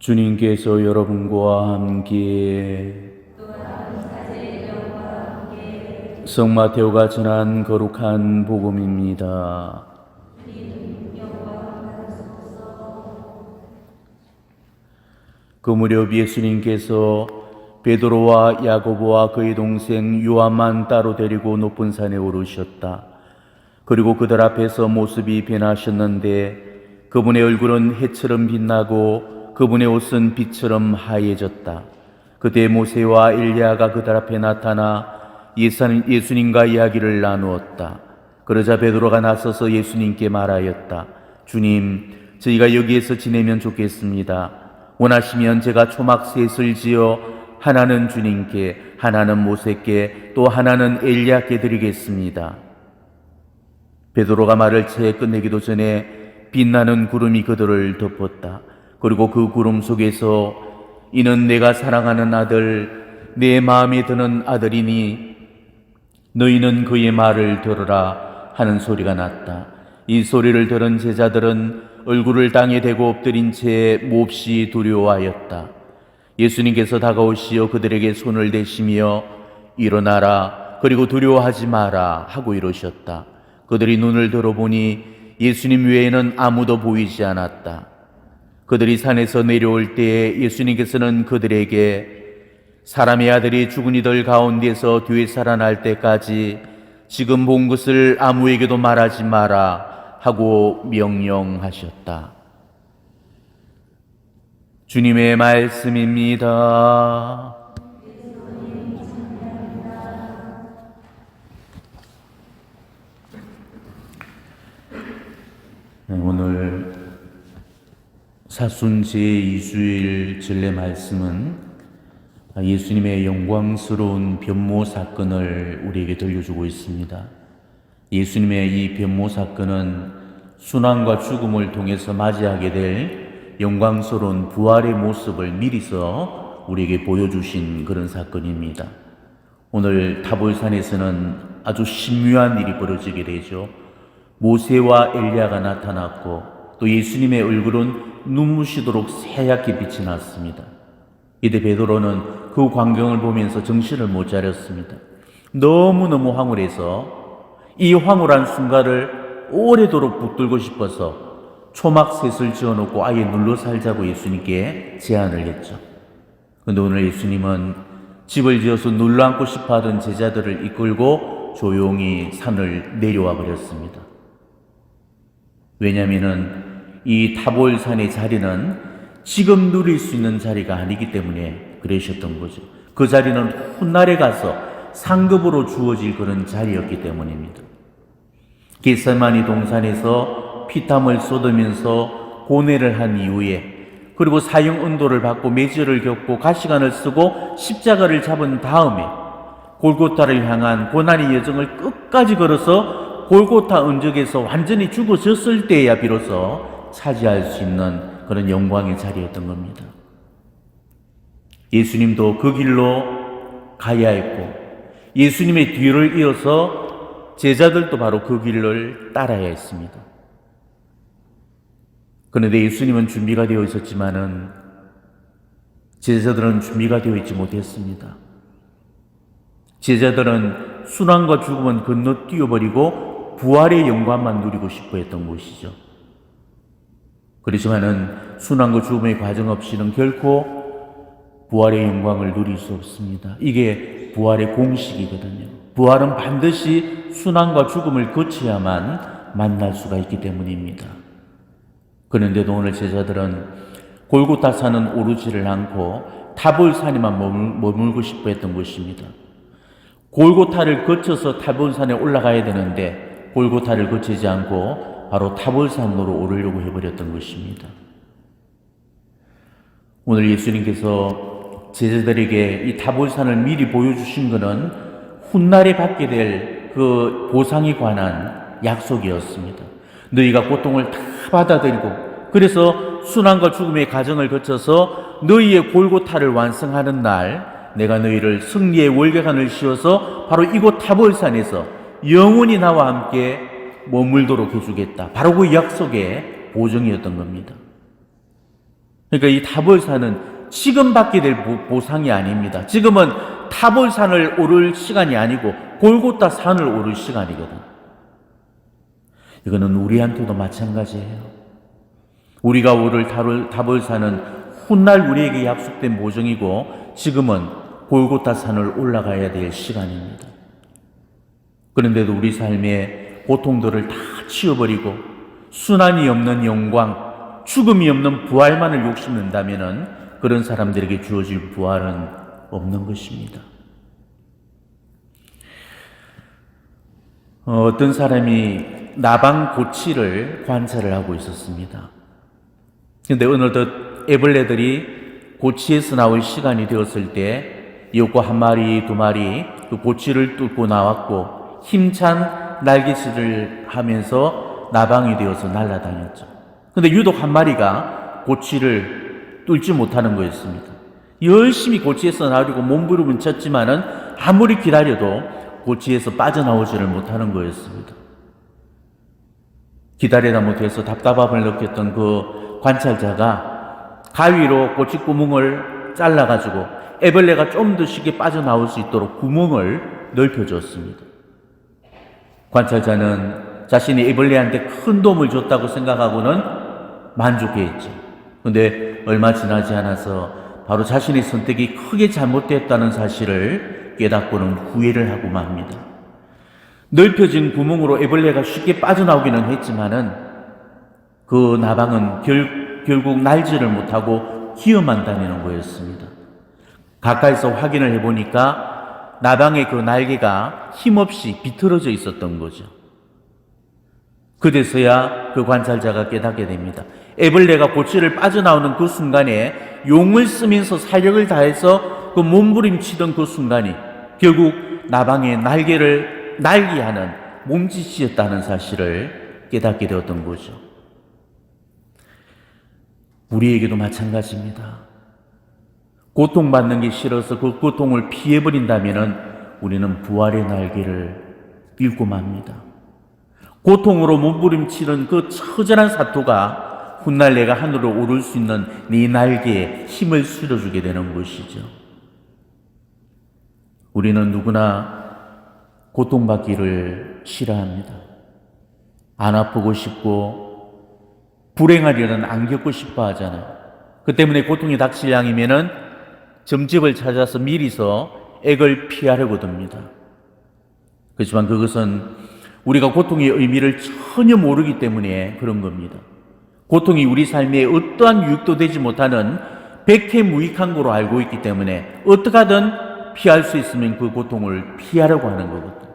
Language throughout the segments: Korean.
주님께서 여러분과 함께 성 마테오가 전한 거룩한 복음입니다. 그 무렵 예수님께서 베드로와 야고보와 그의 동생 요한만 따로 데리고 높은 산에 오르셨다. 그리고 그들 앞에서 모습이 변하셨는데 그분의 얼굴은 해처럼 빛나고 그분의 옷은 빛처럼 하얘졌다. 그때 모세와 엘리야가 그들 앞에 나타나 예수님- 예수님과 이야기를 나누었다. 그러자 베드로가 나서서 예수님께 말하였다. 주님, 저희가 여기에서 지내면 좋겠습니다. 원하시면 제가 초막 셋을 지어 하나는 주님께, 하나는 모세께, 또 하나는 엘리야께 드리겠습니다. 베드로가 말을 채 끝내기도 전에 빛나는 구름이 그들을 덮었다. 그리고 그 구름 속에서 이는 내가 사랑하는 아들, 내 마음에 드는 아들이니 너희는 그의 말을 들으라 하는 소리가 났다. 이 소리를 들은 제자들은 얼굴을 땅에 대고 엎드린 채 몹시 두려워하였다. 예수님께서 다가오시어 그들에게 손을 대시며 일어나라 그리고 두려워하지 마라 하고 이러셨다. 그들이 눈을 들어보니 예수님 외에는 아무도 보이지 않았다. 그들이 산에서 내려올 때에 예수님께서는 그들에게 사람의 아들이 죽은 이들 가운데서 뒤에 살아날 때까지 지금 본 것을 아무에게도 말하지 마라 하고 명령하셨다. 주님의 말씀입니다. 네, 오늘 사순 제2주일 전례 말씀은 예수님의 영광스러운 변모 사건을 우리에게 들려주고 있습니다. 예수님의 이 변모 사건은 순환과 죽음을 통해서 맞이하게 될 영광스러운 부활의 모습을 미리서 우리에게 보여주신 그런 사건입니다. 오늘 타볼산에서는 아주 신묘한 일이 벌어지게 되죠. 모세와 엘리야가 나타났고 또 예수님의 얼굴은 눈부시도록 새하얗게 빛이 났습니다. 이때 베드로는 그 광경을 보면서 정신을 못 차렸습니다. 너무너무 황홀해서 이 황홀한 순간을 오래도록 붙들고 싶어서 초막셋을 지어놓고 아예 눌러 살자고 예수님께 제안을 했죠. 근데 오늘 예수님은 집을 지어서 눌러 앉고 싶어 하던 제자들을 이끌고 조용히 산을 내려와 버렸습니다. 왜냐하면은 이 타볼산의 자리는 지금 누릴 수 있는 자리가 아니기 때문에 그러셨던 거죠. 그 자리는 훗날에 가서 상급으로 주어질 그런 자리였기 때문입니다. 겟세마니 동산에서 피땀을 쏟으면서 고뇌를 한 이후에 그리고 사형 은도를 받고 매질을 겪고 가시관을 쓰고 십자가를 잡은 다음에 골고타를 향한 고난의 여정을 끝까지 걸어서 골고타 언적에서 완전히 죽어졌을 때야 비로소 차지할 수 있는 그런 영광의 자리였던 겁니다. 예수님도 그 길로 가야 했고 예수님의 뒤를 이어서 제자들도 바로 그 길을 따라야 했습니다. 그런데 예수님은 준비가 되어 있었지만은 제자들은 준비가 되어 있지 못했습니다. 제자들은 순환과 죽음은 건너뛰어버리고 부활의 영광만 누리고 싶어 했던 것이죠. 그렇지만은 순환과 죽음의 과정 없이는 결코 부활의 영광을 누릴 수 없습니다. 이게 부활의 공식이거든요. 부활은 반드시 순환과 죽음을 거쳐야만 만날 수가 있기 때문입니다. 그런데도 오늘 제자들은 골고타 산은 오르지를 않고 타볼 산에만 머물고 싶어 했던 것입니다. 골고타를 거쳐서 타볼 산에 올라가야 되는데 골고타를 거치지 않고 바로 타볼산으로 오르려고 해버렸던 것입니다. 오늘 예수님께서 제자들에게 이 타볼산을 미리 보여주신 것은 훗날에 받게 될 그 보상에 관한 약속이었습니다. 너희가 고통을 다 받아들이고 그래서 순환과 죽음의 과정을 거쳐서 너희의 골고타를 완성하는 날 내가 너희를 승리의 월계관을 씌워서 바로 이곳 타볼산에서 영원히 나와 함께 머물도록 해주겠다. 바로 그 약속의 보증이었던 겁니다. 그러니까 이 타볼산은 지금 받게 될 보- 보상이 아닙니다. 지금은 타볼산을 오를 시간이 아니고 골고타 산을 오를 시간이거든. 이거는 우리한테도 마찬가지예요. 우리가 오를 타볼산은 훗날 우리에게 약속된 보정이고 지금은 골고타 산을 올라가야 될 시간입니다. 그런데도 우리 삶의 고통들을 다 치워버리고 순환이 없는 영광, 죽음이 없는 부활만을 욕심낸다면은 그런 사람들에게 주어질 부활은 없는 것입니다. 어, 어떤 사람이 나방 고치를 관찰을 하고 있었습니다. 근데 어느덧 애벌레들이 고치에서 나올 시간이 되었을 때 요거 한 마리 두 마리 그 고치를 뚫고 나왔고 힘찬 날개질을 하면서 나방이 되어서 날아다녔죠. 근데 유독 한 마리가 고치를 뚫지 못하는 거였습니다. 열심히 고치에서 나오려고 몸부림은 쳤지만은 아무리 기다려도 고치에서 빠져나오지를 못하는 거였습니다. 기다리다 못해서 답답함을 느꼈던 그 관찰자가 가위로 고치 구멍을 잘라가지고 애벌레가 좀 더 쉽게 빠져나올 수 있도록 구멍을 넓혀줬습니다. 관찰자는 자신이 애벌레한테 큰 도움을 줬다고 생각하고는 만족해했죠. 근데 얼마 지나지 않아서 바로 자신의 선택이 크게 잘못됐다는 사실을 깨닫고는 후회를 하고 맙니다. 넓혀진 구멍으로 애벌레가 쉽게 빠져나오기는 했지만은 그 나방은 결, 결국 날지를 못하고 기어만 다니는 거였습니다. 가까이서 확인을 해보니까 나방의 그 날개가 힘없이 비틀어져 있었던 거죠. 그제서야 그 관찰자가 깨닫게 됩니다. 애벌레가 고치를 빠져나오는 그 순간에 용을 쓰면서 사력을 다해서 그 몸부림치던 그 순간이 결국 나방의 날개를 날개하는 몸짓이었다는 사실을 깨닫게 되었던 거죠. 우리에게도 마찬가지입니다. 고통받는 게 싫어서 그 고통을 피해버린다면 우리는 부활의 날개를 잃고 맙니다. 고통으로 몸부림치는 그 처절한 사토가 훗날 내가 하늘로 오를 수 있는 네 날개에 힘을 실어주게 되는 것이죠. 우리는 누구나 고통받기를 싫어합니다. 안 아프고 싶고 일은 안 겪고 싶어 하잖아요. 그 때문에 고통이 닥칠 양이면은 점집을 찾아서 미리서 액을 피하려고 듭니다. 그렇지만 그것은 우리가 고통의 의미를 전혀 모르기 때문에 그런 겁니다. 고통이 우리 삶에 어떠한 유익도 되지 못하는 백해무익한 거로 알고 있기 때문에 어떻게 하든 피할 수 있으면 그 고통을 피하려고 하는 거거든.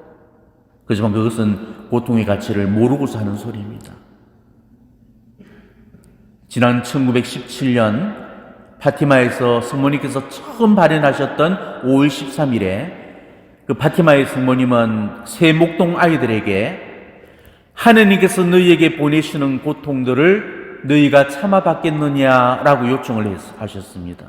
그렇지만 그것은 고통의 가치를 모르고 사는 소리입니다. 지난 1917년 파티마에서 성모님께서 처음 발현하셨던 5월 13일에 그 파티마의 성모님은 새 목동 아이들에게 하느님께서 너희에게 보내시는 고통들을 너희가 참아받겠느냐라고 요청을 했- 하셨습니다.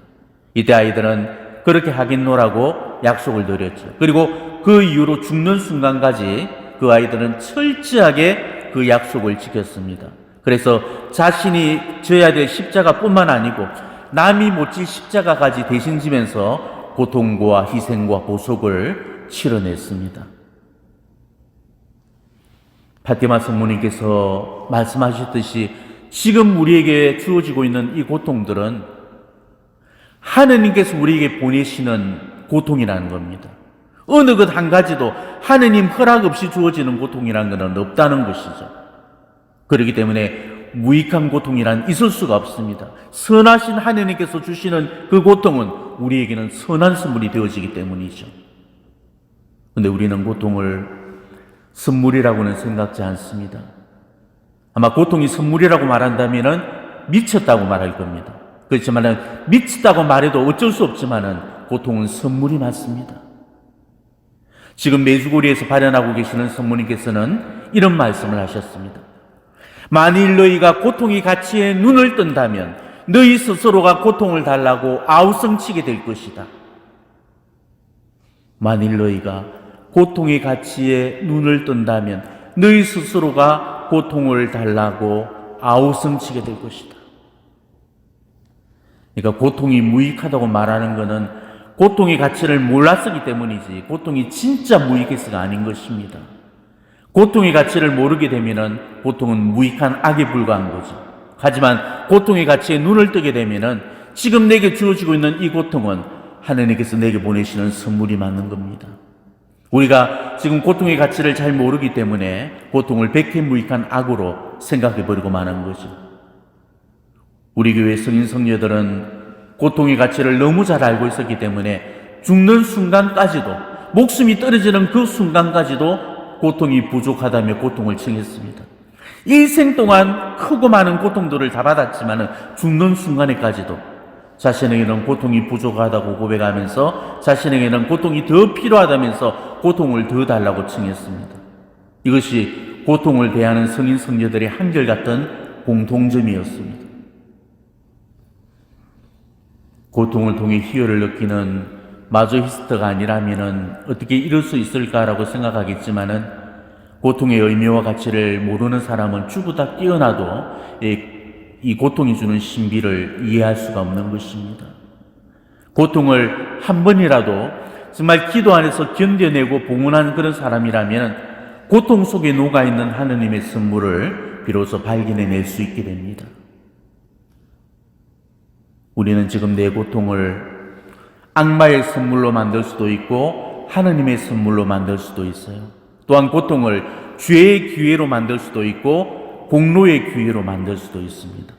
이때 아이들은 그렇게 하겠노라고 약속을 드렸죠. 그리고 그 이후로 죽는 순간까지 그 아이들은 철저하게 그 약속을 지켰습니다. 그래서 자신이 져야 될 십자가뿐만 아니고 남이 못 질 십자가까지 대신 지면서 고통과 희생과 보속을 치러냈습니다. 파티마 성모님께서 말씀하셨듯이 지금 우리에게 주어지고 있는 이 고통들은 하느님께서 우리에게 보내시는 고통이라는 겁니다. 어느 것 한 가지도 하느님 허락 없이 주어지는 고통이라는 것은 없다는 것이죠. 그렇기 때문에 무익한 고통이란 있을 수가 없습니다. 선하신 하느님께서 주시는 그 고통은 우리에게는 선한 선물이 되어지기 때문이죠. 근데 우리는 고통을 선물이라고는 생각지 않습니다. 아마 고통이 선물이라고 말한다면은 미쳤다고 말할 겁니다. 그렇지만은 미쳤다고 말해도 어쩔 수 없지만은 고통은 선물이 맞습니다. 지금 메주고리에서 발현하고 계시는 성모님께서는 이런 말씀을 하셨습니다. 만일 너희가 고통의 가치에 눈을 뜬다면 너희 스스로가 고통을 달라고 아우성치게 될 것이다. 만일 너희가 고통의 가치에 눈을 뜬다면 너희 스스로가 고통을 달라고 아우성치게 될 것이다. 그러니까 고통이 무익하다고 말하는 것은 고통의 가치를 몰랐기 때문이지 고통이 진짜 무익해서가 아닌 것입니다. 고통의 가치를 모르게 되면은 고통은 무익한 악에 불과한 거죠. 하지만 고통의 가치에 눈을 뜨게 되면은 지금 내게 주어지고 있는 이 고통은 하나님께서 내게 보내시는 선물이 맞는 겁니다. 우리가 지금 고통의 가치를 잘 모르기 때문에 고통을 백해무익한 악으로 생각해 버리고 마는 거죠. 우리 교회 성인 성녀들은 고통의 가치를 너무 잘 알고 있었기 때문에 죽는 순간까지도 목숨이 떨어지는 그 순간까지도 고통이 부족하다며 고통을 청했습니다. 일생 동안 크고 많은 고통들을 다 받았지만은 죽는 순간에까지도 자신에게는 고통이 부족하다고 고백하면서 자신에게는 고통이 더 필요하다면서 고통을 더 달라고 청했습니다. 이것이 고통을 대하는 성인 성녀들의 한결같은 공통점이었습니다. 고통을 통해 희열을 느끼는 마조히스트가 아니라면은 어떻게 이럴 수 있을까라고 생각하겠지만은 고통의 의미와 가치를 모르는 사람은 죽보다 뛰어나도 이, 이 고통이 주는 신비를 이해할 수가 없는 것입니다. 고통을 한 번이라도 정말 기도 안에서 견뎌내고 봉헌한 그런 사람이라면 고통 속에 녹아 있는 하느님의 선물을 비로소 발견해낼 수 있게 됩니다. 우리는 지금 내 고통을 악마의 선물로 만들 수도 있고 하느님의 선물로 만들 수도 있어요. 또한 고통을 죄의 기회로 만들 수도 있고 공로의 기회로 만들 수도 있습니다.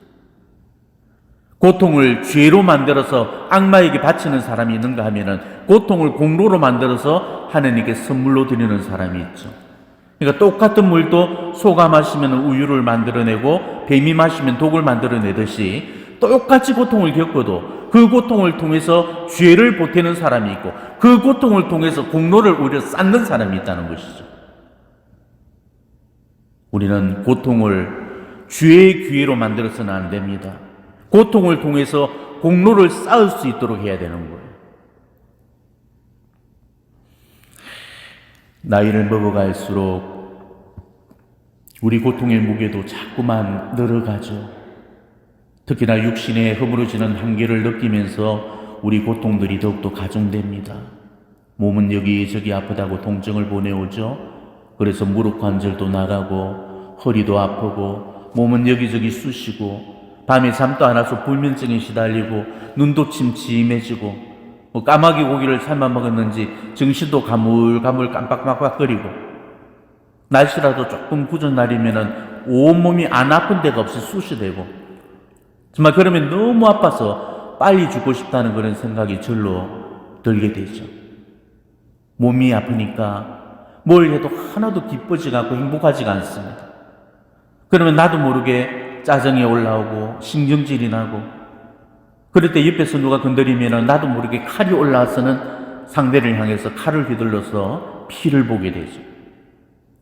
고통을 죄로 만들어서 악마에게 바치는 사람이 있는가 하면은 고통을 공로로 만들어서 하느님께 선물로 드리는 사람이 있죠. 그러니까 똑같은 물도 소가 마시면 우유를 만들어내고 뱀이 마시면 독을 만들어내듯이 똑같이 고통을 겪어도 그 고통을 통해서 죄를 보태는 사람이 있고 그 고통을 통해서 공로를 오히려 쌓는 사람이 있다는 것이죠. 우리는 고통을 죄의 기회로 만들어서는 안 됩니다. 고통을 통해서 공로를 쌓을 수 있도록 해야 되는 거예요. 나이를 먹어갈수록 우리 고통의 무게도 자꾸만 늘어가죠. 특히나 육신의 허물어지는 한계를 느끼면서 우리 고통들이 더욱더 가중됩니다. 몸은 여기저기 아프다고 통증을 보내오죠. 그래서 무릎 관절도 나가고 허리도 아프고 몸은 여기저기 쑤시고 밤에 잠도 안 와서 불면증에 시달리고 눈도 침침해지고 뭐 까마귀 고기를 삶아 먹었는지 정신도 가물가물 깜빡깜빡거리고 날씨라도 조금 굳은 날이면은 온몸이 안 아픈 데가 없이 쑤시대고 정말 그러면 너무 아파서 빨리 죽고 싶다는 그런 생각이 절로 들게 되죠. 몸이 아프니까 뭘 해도 하나도 기쁘지가 않고 행복하지가 않습니다. 그러면 나도 모르게 짜증이 올라오고 신경질이 나고 그럴 때 옆에서 누가 건드리면 나도 모르게 칼이 올라와서는 상대를 향해서 칼을 휘둘러서 피를 보게 되죠.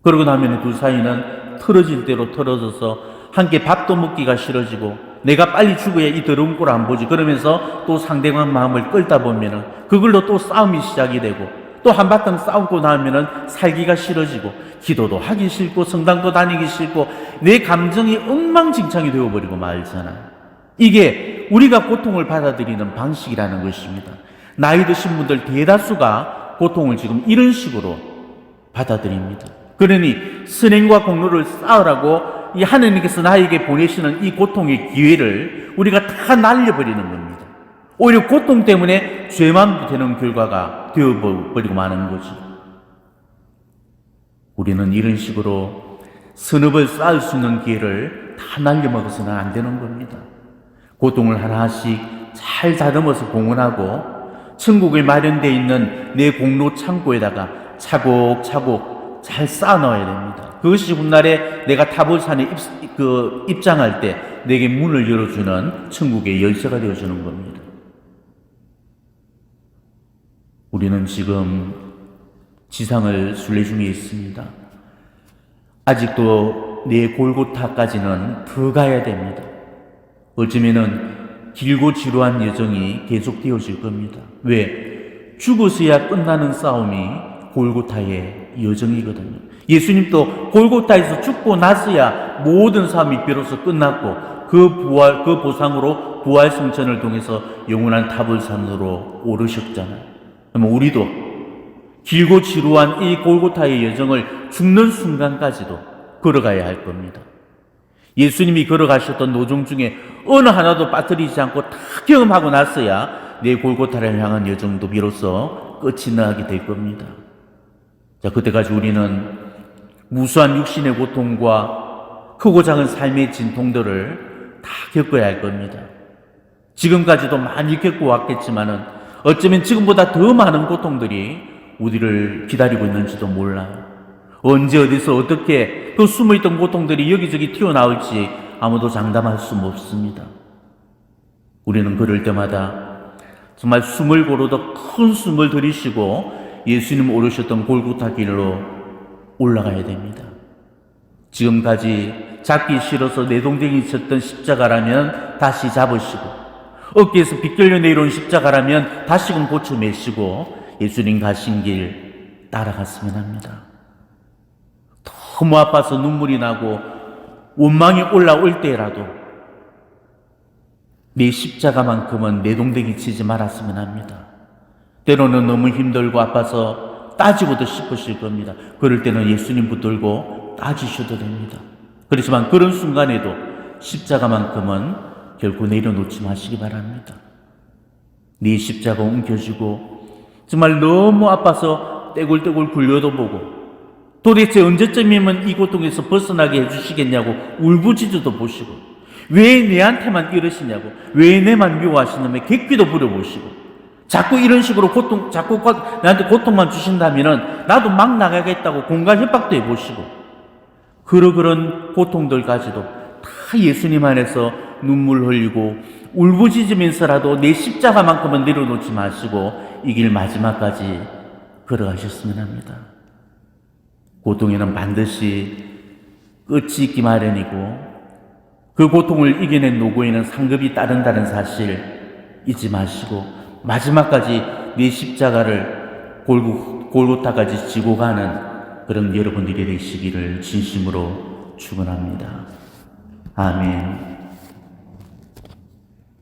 그러고 나면 두 사이는 틀어질 대로 틀어져서 함께 밥도 먹기가 싫어지고 내가 빨리 죽어야 이 더러운 꼴 안 보지 그러면서 또 상대방 마음을 끌다 보면은 그걸로 또 싸움이 시작이 되고 또 한바탕 싸우고 나면은 살기가 싫어지고 기도도 하기 싫고 성당도 다니기 싫고 내 감정이 엉망진창이 되어버리고 말잖아. 이게 우리가 고통을 받아들이는 방식이라는 것입니다. 나이 드신 분들 대다수가 고통을 지금 이런 식으로 받아들입니다. 그러니 선행과 공로를 쌓으라고 이 하느님께서 나에게 보내시는 이 고통의 기회를 우리가 다 날려버리는 겁니다. 오히려 고통 때문에 죄만 되는 결과가 되어버리고 마는 거지. 우리는 이런 식으로 선업을 쌓을 수 있는 기회를 다 날려먹어서는 안 되는 겁니다. 고통을 하나씩 잘 다듬어서 공헌하고 천국에 마련되어 있는 내 공로 창고에다가 차곡차곡 잘 쌓아 넣어야 됩니다. 그것이 훗날에 내가 타볼산에 입, 그 입장할 때 내게 문을 열어주는 천국의 열쇠가 되어주는 겁니다. 우리는 지금 지상을 순례 중에 있습니다. 아직도 내 골고타까지는 더 가야 됩니다. 어쩌면은 길고 지루한 여정이 계속되어질 겁니다. 왜? 죽어서야 끝나는 싸움이 골고타의 여정이거든요. 예수님도 골고타에서 죽고 나서야 모든 삶이 비로소 끝났고 그 부활, 그 보상으로 부활 승천을 통해서 영원한 타불산으로 오르셨잖아요. 그러면 우리도 길고 지루한 이 골고타의 여정을 죽는 순간까지도 걸어가야 할 겁니다. 예수님이 걸어가셨던 노정 중에 어느 하나도 빠뜨리지 않고 다 경험하고 났어야 내 골고타를 향한 여정도 비로소 끝이 나게 될 겁니다. 자, 그때까지 우리는 무수한 육신의 고통과 크고 작은 삶의 진통들을 다 겪어야 할 겁니다. 지금까지도 많이 겪고 왔겠지만은 어쩌면 지금보다 더 많은 고통들이 우리를 기다리고 있는지도 몰라요. 언제 어디서 어떻게 그 숨어있던 고통들이 여기저기 튀어나올지 아무도 장담할 수 없습니다. 우리는 그럴 때마다 정말 숨을 고르도 큰 숨을 들이쉬고 예수님 오르셨던 골고타 길로 올라가야 됩니다. 지금까지 잡기 싫어서 내동댕이 쳤던 십자가라면 다시 잡으시고 어깨에서 빗결려 내려온 십자가라면 다시금 고쳐 매시고 예수님 가신 길 따라갔으면 합니다. 너무 아파서 눈물이 나고 원망이 올라올 때라도 내 십자가만큼은 내 동댕이 치지 말았으면 합니다. 때로는 너무 힘들고 아파서 따지고도 싶으실 겁니다. 그럴 때는 예수님 붙들고 따지셔도 됩니다. 그렇지만 그런 순간에도 십자가만큼은 결코 내려놓지 마시기 바랍니다. 네 십자가 옮겨주고 정말 너무 아파서 떼굴떼굴 굴려도 보고 도대체 언제쯤이면 이 고통에서 벗어나게 해주시겠냐고 울부짖어도 보시고 왜 내한테만 이러시냐고 왜 내만 미워하시냐며 객기도 부려보시고 자꾸 이런 식으로 고통 자꾸 고- 나한테 고통만 주신다면은 나도 막 나가겠다고 공간 협박도 해보시고 그러 그런 고통들까지도 다 예수님 안에서 눈물 흘리고 울부짖으면서라도 내 십자가만큼은 내려놓지 마시고 이 길 마지막까지 걸어가셨으면 합니다. 고통에는 반드시 끝이 있기 마련이고 그 고통을 이겨낸 노고에는 상급이 따른다는 사실 잊지 마시고 마지막까지 내 십자가를 골고, 골고타까지 지고 가는 그런 여러분들이 되시기를 진심으로 축원합니다. 아멘.